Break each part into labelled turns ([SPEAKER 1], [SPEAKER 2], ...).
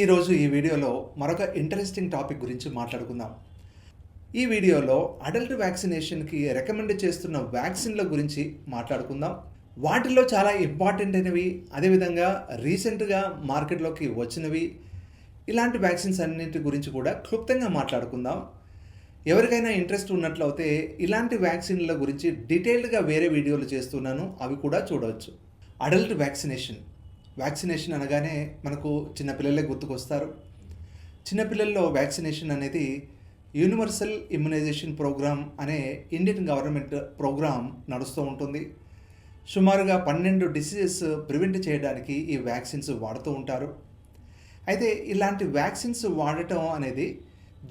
[SPEAKER 1] ఈరోజు ఈ వీడియోలో మరొక ఇంట్రెస్టింగ్ టాపిక్ గురించి మాట్లాడుకుందాం. ఈ వీడియోలో అడల్ట్ వ్యాక్సినేషన్కి రికమెండ్ చేస్తున్న వ్యాక్సిన్ల గురించి మాట్లాడుకుందాం. వాటిల్లో చాలా ఇంపార్టెంట్ అయినవి అదేవిధంగా రీసెంట్గా మార్కెట్లోకి వచ్చినవి. ఇలాంటి వ్యాక్సిన్స్ అన్నింటి గురించి కూడా క్లుప్తంగా మాట్లాడుకుందాం. ఎవరికైనా ఇంట్రెస్ట్ ఉన్నట్లయితే ఇలాంటి వ్యాక్సిన్ల గురించి డీటెయిల్డ్గా వేరే వీడియోలు చేస్తున్నాను అవి కూడా చూడవచ్చు. అడల్ట్ వ్యాక్సినేషన్ వ్యాక్సినేషన్ అనగానే మనకు చిన్నపిల్లలే గుర్తుకొస్తారు. చిన్నపిల్లల్లో వ్యాక్సినేషన్ అనేది యూనివర్సల్ ఇమ్యునైజేషన్ ప్రోగ్రామ్ అనే ఇండియన్ గవర్నమెంట్ ప్రోగ్రామ్ నడుస్తూ ఉంటుంది. సుమారుగా పన్నెండు డిసీజెస్ ప్రివెంట్ చేయడానికి ఈ వ్యాక్సిన్స్ వాడుతూ ఉంటారు. అయితే ఇలాంటి వ్యాక్సిన్స్ వాడటం అనేది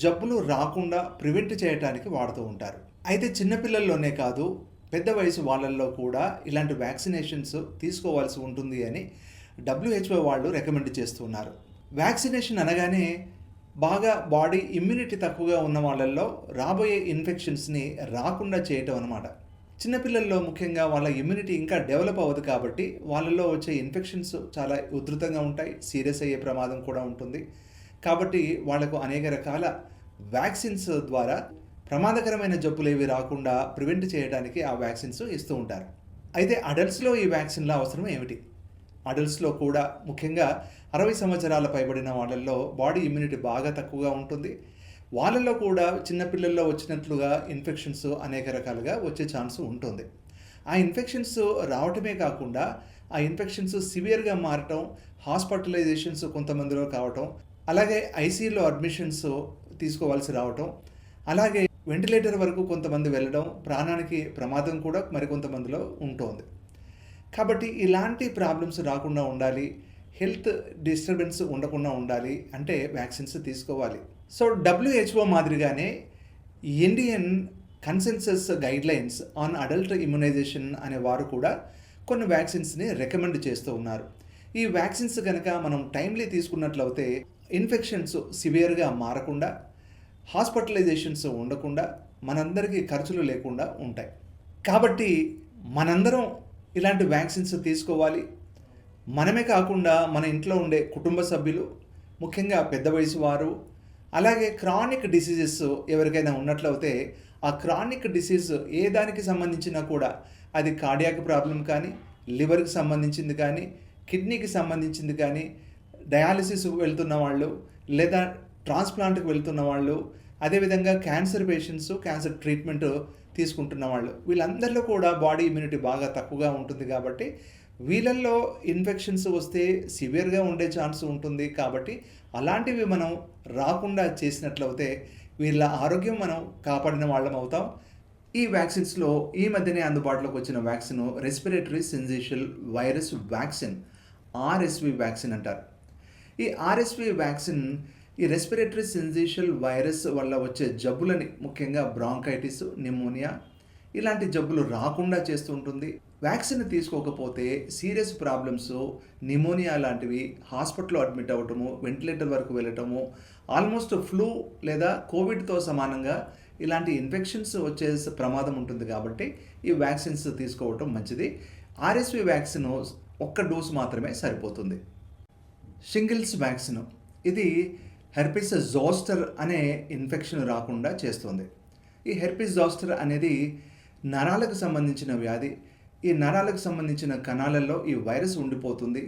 [SPEAKER 1] జబ్బులు రాకుండా ప్రివెంట్ చేయడానికి వాడుతూ ఉంటారు. అయితే చిన్నపిల్లల్లోనే కాదు పెద్ద వయసు వాళ్ళల్లో కూడా ఇలాంటి వ్యాక్సినేషన్స్ తీసుకోవాల్సి ఉంటుంది అని డబ్ల్యూహెచ్ఓ వాళ్ళు రికమెండ్ చేస్తున్నారు. వ్యాక్సినేషన్ అనగానే బాగా బాడీ ఇమ్యూనిటీ తక్కువగా ఉన్న వాళ్ళల్లో రాబోయే ఇన్ఫెక్షన్స్ని రాకుండా చేయటం అనమాట చిన్నపిల్లల్లో ముఖ్యంగా వాళ్ళ ఇమ్యూనిటీ ఇంకా డెవలప్ అవ్వదు కాబట్టి వాళ్ళల్లో వచ్చే ఇన్ఫెక్షన్స్ చాలా ఉధృతంగా ఉంటాయి సీరియస్ అయ్యే ప్రమాదం కూడా ఉంటుంది. కాబట్టి వాళ్ళకు అనేక రకాల వ్యాక్సిన్స్ ద్వారా ప్రమాదకరమైన జబ్బులు ఏవి రాకుండా ప్రివెంట్ చేయడానికి ఆ వ్యాక్సిన్స్ ఇస్తూ ఉంటారు. అయితే అడల్ట్స్లో ఈ వ్యాక్సిన్ల అవసరం ఏమిటి? అడల్ట్స్లో కూడా ముఖ్యంగా అరవై సంవత్సరాల పైబడిన వాళ్ళల్లో బాడీ ఇమ్యూనిటీ బాగా తక్కువగా ఉంటుంది. వాళ్ళల్లో కూడా చిన్నపిల్లల్లో వచ్చినట్లుగా ఇన్ఫెక్షన్స్ అనేక రకాలుగా వచ్చే ఛాన్స్ ఉంటుంది. ఆ ఇన్ఫెక్షన్స్ రావటమే కాకుండా ఆ ఇన్ఫెక్షన్స్ సివియర్గా మారటం హాస్పిటలైజేషన్స్ కొంతమందిలో కావటం అలాగే ఐసీయూలో అడ్మిషన్స్ తీసుకోవాల్సి రావటం అలాగే వెంటిలేటర్ వరకు కొంతమంది వెళ్ళడం ప్రాణానికి ప్రమాదం కూడా మరికొంతమందిలో ఉంటుంది. కాబట్టి ఇలాంటి ప్రాబ్లమ్స్ రాకుండా ఉండాలి. హెల్త్ డిస్టర్బెన్స్ ఉండకుండా ఉండాలి. అంటే వ్యాక్సిన్స్ తీసుకోవాలి. సో డబ్ల్యూహెచ్ఓ మాదిరిగానే Indian consensus guidelines on adult immunization అనే వారు కూడా కొన్ని వ్యాక్సిన్స్ని రికమెండ్ చేస్తూ ఉన్నారు. ఈ వ్యాక్సిన్స్ కనుక మనం టైమ్లీ తీసుకున్నట్లయితే ఇన్ఫెక్షన్స్ సివియర్గా మారకుండా హాస్పిటలైజేషన్స్ ఉండకుండా మనందరికీ ఖర్చులు లేకుండా ఉంటాయి. కాబట్టి మనందరం ఇలాంటి వ్యాక్సిన్స్ తీసుకోవాలి. మనమే కాకుండా మన ఇంట్లో ఉండే కుటుంబ సభ్యులు ముఖ్యంగా పెద్ద వయసు వారు అలాగే క్రానిక్ డిసీజెస్ ఎవరికైనా ఉన్నట్లయితే ఆ క్రానిక్ డిసీజ్ ఏ దానికి సంబంధించినా కూడా అది కార్డియాక్ ప్రాబ్లం కానీ లివర్కి సంబంధించింది కానీ కిడ్నీకి సంబంధించింది కానీ డయాలసిస్ వెళ్తున్న వాళ్ళు లేదా ట్రాన్స్ప్లాంట్కి వెళ్తున్న వాళ్ళు అదేవిధంగా క్యాన్సర్ పేషెంట్స్ క్యాన్సర్ ట్రీట్మెంట్ తీసుకుంటున్న వాళ్ళు. వీళ్ళందరిలో కూడా బాడీ ఇమ్యూనిటీ బాగా తక్కువగా ఉంటుంది కాబట్టి వీళ్ళల్లో ఇన్ఫెక్షన్స్ వస్తే సివియర్గా ఉండే ఛాన్స్ ఉంటుంది కాబట్టి అలాంటివి మనం రాకుండా చేసినట్లయితే వీళ్ళ ఆరోగ్యం మనం కాపాడిన వాళ్ళం అవుతాం. ఈ వ్యాక్సిన్స్లో ఈ మధ్యనే అందుబాటులోకి వచ్చిన vaccine respiratory syncytial virus vaccine RSV vaccine అంటారు. ఈ ఆర్ఎస్వి వ్యాక్సిన్ ఈ రెస్పిరేటరీ సెన్సేషల్ వైరస్ వల్ల వచ్చే జబ్బులని ముఖ్యంగా బ్రాంకైటిస్ నిమోనియా ఇలాంటి జబ్బులు రాకుండా చేస్తూ ఉంటుంది. వ్యాక్సిన్ తీసుకోకపోతే సీరియస్ ప్రాబ్లమ్స్ నిమోనియా లాంటివి హాస్పిటల్లో అడ్మిట్ అవ్వటము వెంటిలేటర్ వరకు వెళ్ళటము ఆల్మోస్ట్ ఫ్లూ లేదా కోవిడ్తో సమానంగా ఇలాంటి ఇన్ఫెక్షన్స్ వచ్చే ప్రమాదం ఉంటుంది కాబట్టి ఈ వ్యాక్సిన్స్ తీసుకోవటం మంచిది. ఆర్ఎస్వి వ్యాక్సిన్ ఒక్క డోస్ మాత్రమే సరిపోతుంది. షింగిల్స్ వ్యాక్సిన్ ఇది హెర్పిస్ జోస్టర్ అనే ఇన్ఫెక్షన్ రాకుండా చేస్తుంది. ఈ హెర్పిస్ జోస్టర్ అనేది నరాలకు సంబంధించిన వ్యాధి. ఈ నరాలకు సంబంధించిన కణాలలో ఈ వైరస్ ఉండిపోతుంది.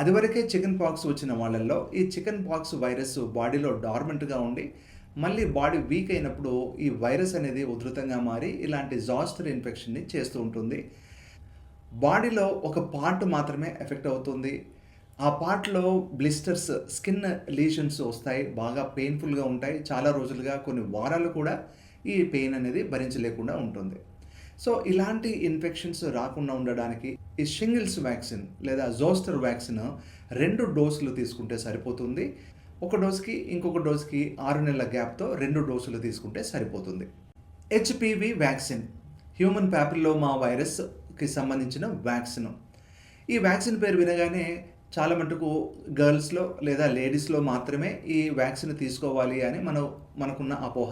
[SPEAKER 1] అదివరకే చికెన్ పాక్స్ వచ్చిన వాళ్ళల్లో ఈ చికెన్ పాక్స్ వైరస్ బాడీలో డార్మెంట్గా ఉండి మళ్ళీ బాడీ వీక్ అయినప్పుడు ఈ వైరస్ అనేది ఉధృతంగా మారి ఇలాంటి జాస్టర్ ఇన్ఫెక్షన్ని చేస్తూ ఉంటుంది. బాడీలో ఒక పార్ట్ మాత్రమే ఎఫెక్ట్ అవుతుంది. ఆ పార్ట్లో బ్లిస్టర్స్ స్కిన్ లీషన్స్ వస్తాయి బాగా పెయిన్ఫుల్గా ఉంటాయి. చాలా రోజులుగా కొన్ని వారాలు కూడా ఈ పెయిన్ అనేది భరించలేకుండా ఉంటుంది. సో ఇలాంటి ఇన్ఫెక్షన్స్ రాకుండా ఉండడానికి ఈ షింగిల్స్ వ్యాక్సిన్ లేదా జోస్టర్ వ్యాక్సిన్ రెండు డోసులు తీసుకుంటే సరిపోతుంది. ఒక డోస్కి ఇంకొక డోస్కి ఆరు నెలల గ్యాప్తో రెండు డోసులు తీసుకుంటే సరిపోతుంది. హెచ్పివి వ్యాక్సిన్ హ్యూమన్ ప్యాపిల్లోమా వైరస్కి సంబంధించిన వ్యాక్సిన్ ఈ వ్యాక్సిన్ పేరు వినగానే చాలా మటుకు గర్ల్స్లో లేదా లేడీస్లో మాత్రమే ఈ వ్యాక్సిన్ తీసుకోవాలి అని మనం మనకున్న అపోహ.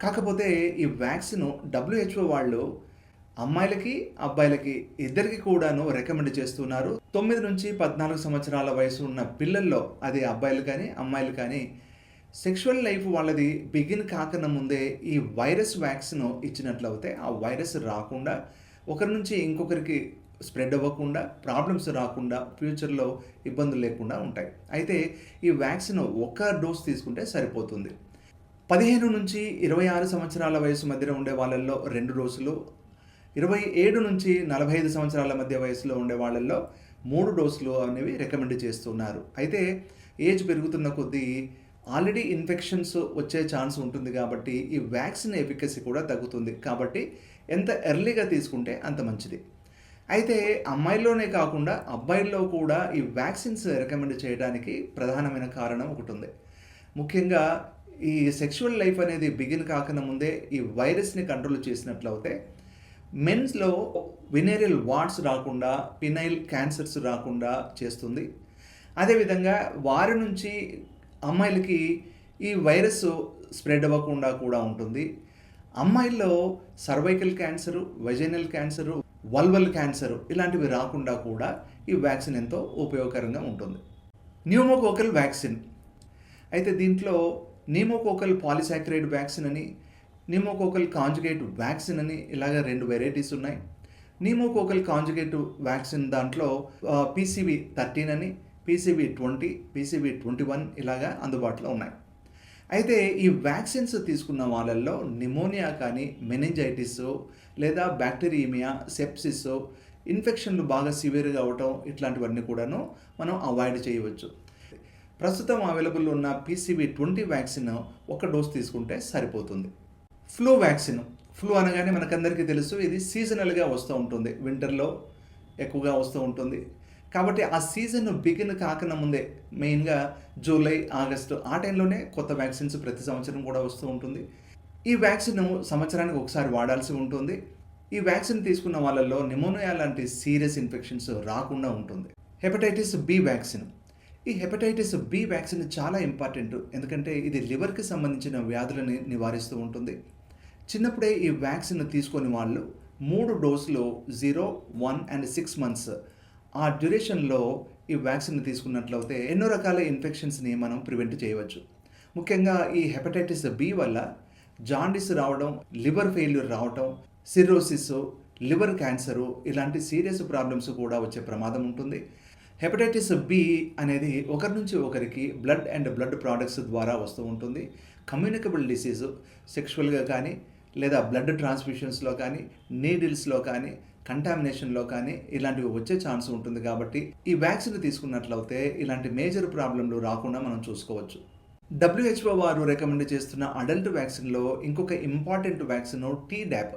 [SPEAKER 1] కాకపోతే ఈ వ్యాక్సిన్ డబ్ల్యూహెచ్ఓ వాళ్ళు అమ్మాయిలకి అబ్బాయిలకి ఇద్దరికి కూడాను రికమెండ్ చేస్తున్నారు. తొమ్మిది నుంచి పద్నాలుగు సంవత్సరాల వయసు ఉన్న పిల్లల్లో అది అబ్బాయిలు కానీ అమ్మాయిలు కానీ సెక్షువల్ లైఫ్ వాళ్ళది బిగిన్ కాకన ముందే ఈ వైరస్ వ్యాక్సిన్ ఇచ్చినట్లయితే ఆ వైరస్ రాకుండా ఒకరి నుంచి ఇంకొకరికి స్ప్రెడ్ అవ్వకుండా ప్రాబ్లమ్స్ రాకుండా ఫ్యూచర్లో ఇబ్బందులు లేకుండా ఉంటాయి. అయితే ఈ వ్యాక్సిన్ ఒక్క డోస్ తీసుకుంటే సరిపోతుంది. పదిహేను నుంచి ఇరవై ఆరు సంవత్సరాల వయసు మధ్యలో ఉండే వాళ్ళల్లో రెండు డోసులు ఇరవై ఏడు నుంచి నలభై ఐదు సంవత్సరాల మధ్య వయసులో ఉండే వాళ్ళల్లో మూడు డోసులు అనేవి రికమెండ్ చేస్తున్నారు. అయితే ఏజ్ పెరుగుతున్న కొద్దీ ఆల్రెడీ ఇన్ఫెక్షన్స్ వచ్చే ఛాన్స్ ఉంటుంది కాబట్టి ఈ వ్యాక్సిన్ ఎఫికసీ కూడా తగ్గుతుంది. కాబట్టి ఎంత ఎర్లీగా తీసుకుంటే అంత మంచిది. అయితే అమ్మాయిల్లోనే కాకుండా అబ్బాయిల్లో కూడా ఈ వ్యాక్సిన్స్ రికమెండ్ చేయడానికి ప్రధానమైన కారణం ఒకటి ఉంది ముఖ్యంగా ఈ సెక్షువల్ లైఫ్ అనేది బిగిన్ కాకన ముందే ఈ వైరస్ని కంట్రోల్ చేసినట్లయితే మెన్స్లో వినేరియల్ వార్డ్స్ రాకుండా పినైల్ క్యాన్సర్స్ రాకుండా చేస్తుంది. అదేవిధంగా వారి నుంచి అమ్మాయిలకి ఈ వైరస్ స్ప్రెడ్ అవ్వకుండా కూడా ఉంటుంది. అమ్మాయిల్లో cervical cancer vaginal cancer vulval cancer ఇలాంటివి రాకుండా కూడా ఈ వ్యాక్సిన్ ఎంతో ఉపయోగకరంగా ఉంటుంది. న్యూమోకోకల్ వ్యాక్సిన్ అయితే దీంట్లో నిమోకోకల్ పాలిసాక్రైడ్ వ్యాక్సిన్ అని నిమోకోకల్ కాంజుగేట్ వ్యాక్సిన్ అని ఇలాగ రెండు వెరైటీస్ ఉన్నాయి. నిమోకోకల్ కాంజుగేట్ వ్యాక్సిన్ దాంట్లో పీసీబీ థర్టీన్ అని PCB twenty PCB twenty one ఇలాగా అందుబాటులో ఉన్నాయి. అయితే ఈ వ్యాక్సిన్స్ తీసుకున్న వాళ్ళల్లో నిమోనియా కానీ మెనింజైటిస్ లేదా బ్యాక్టీరియమియా సెప్సిస్ ఇన్ఫెక్షన్లు బాగా సివియర్గా అవటం ఇట్లాంటివన్నీ కూడాను మనం అవాయిడ్ చేయవచ్చు. ప్రస్తుతం అవైలబుల్ ఉన్న పీసీబీ ట్వంటీ వ్యాక్సిన్ ఒక డోస్ తీసుకుంటే సరిపోతుంది. ఫ్లూ వ్యాక్సిన్ ఫ్లూ అనగానే మనకందరికీ తెలుసు ఇది సీజనల్గా వస్తూ ఉంటుంది. వింటర్లో ఎక్కువగా వస్తూ ఉంటుంది. కాబట్టి ఆ సీజన్ బిగిన్ కాకన ముందే మెయిన్గా జూలై ఆగస్టు ఆ టైంలోనే కొత్త వ్యాక్సిన్స్ ప్రతి సంవత్సరం కూడా వస్తూ ఉంటుంది. ఈ వ్యాక్సిన్ సంవత్సరానికి ఒకసారి వాడాల్సి ఉంటుంది. ఈ వ్యాక్సిన్ తీసుకున్న వాళ్ళల్లో నిమోనియా లాంటి సీరియస్ ఇన్ఫెక్షన్స్ రాకుండా ఉంటుంది. Hepatitis B vaccine. ఈ హెపటైటిస్ బి వ్యాక్సిన్ చాలా ఇంపార్టెంట్ ఎందుకంటే ఇది లివర్కి సంబంధించిన వ్యాధులని నివారిస్తూ ఉంటుంది. చిన్నప్పుడే ఈ వ్యాక్సిన్ తీసుకొని వాళ్ళు మూడు డోసులు zero one and six months ఆ డ్యూరేషన్లో ఈ వ్యాక్సిన్ తీసుకున్నట్లయితే ఎన్నో రకాల ఇన్ఫెక్షన్స్ని మనం ప్రివెంట్ చేయవచ్చు. ముఖ్యంగా ఈ హెపటైటిస్ బి వల్ల జాండిస్ రావడం లివర్ ఫెయిల్యూర్ రావడం సిరోసిస్ లివర్ క్యాన్సరు ఇలాంటి సీరియస్ ప్రాబ్లమ్స్ కూడా వచ్చే ప్రమాదం ఉంటుంది. హెపటైటిస్ బి అనేది ఒకరి నుంచి ఒకరికి బ్లడ్ అండ్ బ్లడ్ ప్రోడక్ట్స్ ద్వారా వస్తూ ఉంటుంది. కమ్యూనికబుల్ డిసీజ్ సెక్షువల్గా కానీ లేదా బ్లడ్ ట్రాన్స్ఫ్యూషన్స్లో కానీ నీడిల్స్లో కానీ కంటామినేషన్లో కానీ ఇలాంటివి వచ్చే ఛాన్స్ ఉంటుంది కాబట్టి ఈ వ్యాక్సిన్ తీసుకున్నట్లయితే ఇలాంటి మేజర్ ప్రాబ్లంలు రాకుండా మనం చూసుకోవచ్చు. డబ్ల్యూహెచ్ఓ వారు రికమెండ్ చేస్తున్న అడల్ట్ వ్యాక్సిన్లో ఇంకొక important vaccine Tdap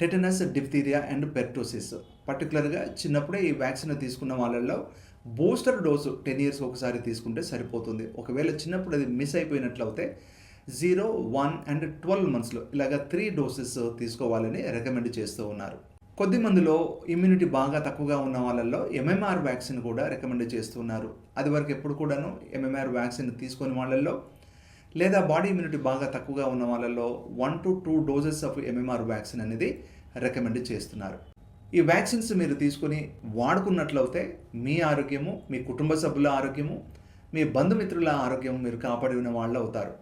[SPEAKER 1] tetanus diphtheria and pertussis పర్టికులర్గా చిన్నప్పుడే ఈ వ్యాక్సిన్ తీసుకున్న వాళ్ళల్లో బూస్టర్ డోసు టెన్ ఇయర్స్ ఒకసారి తీసుకుంటే సరిపోతుంది. ఒకవేళ చిన్నప్పుడు అది మిస్ అయిపోయినట్లయితే జీరో వన్ అండ్ ట్వెల్వ్ మంత్స్లో ఇలాగ త్రీ డోసెస్ తీసుకోవాలని రికమెండ్ చేస్తూ ఉన్నారు. కొద్ది మందిలో ఇమ్యూనిటీ బాగా తక్కువగా ఉన్న వాళ్ళల్లో ఎంఎంఆర్ వ్యాక్సిన్ కూడా రికమెండ్ చేస్తున్నారు. అది వరకు ఎప్పుడు కూడాను ఎంఎంఆర్ వ్యాక్సిన్ తీసుకుని వాళ్ళల్లో లేదా బాడీ ఇమ్యూనిటీ బాగా తక్కువగా ఉన్న వాళ్ళల్లో one to two doses of MMR vaccine అనేది రికమెండ్ చేస్తున్నారు. ఈ వ్యాక్సిన్స్ మీరు తీసుకొని వాడుకున్నట్లయితే మీ ఆరోగ్యము మీ కుటుంబ సభ్యుల ఆరోగ్యము మీ బంధుమిత్రుల ఆరోగ్యం మీరు కాపాడి ఉన్న వాళ్ళు అవుతారు.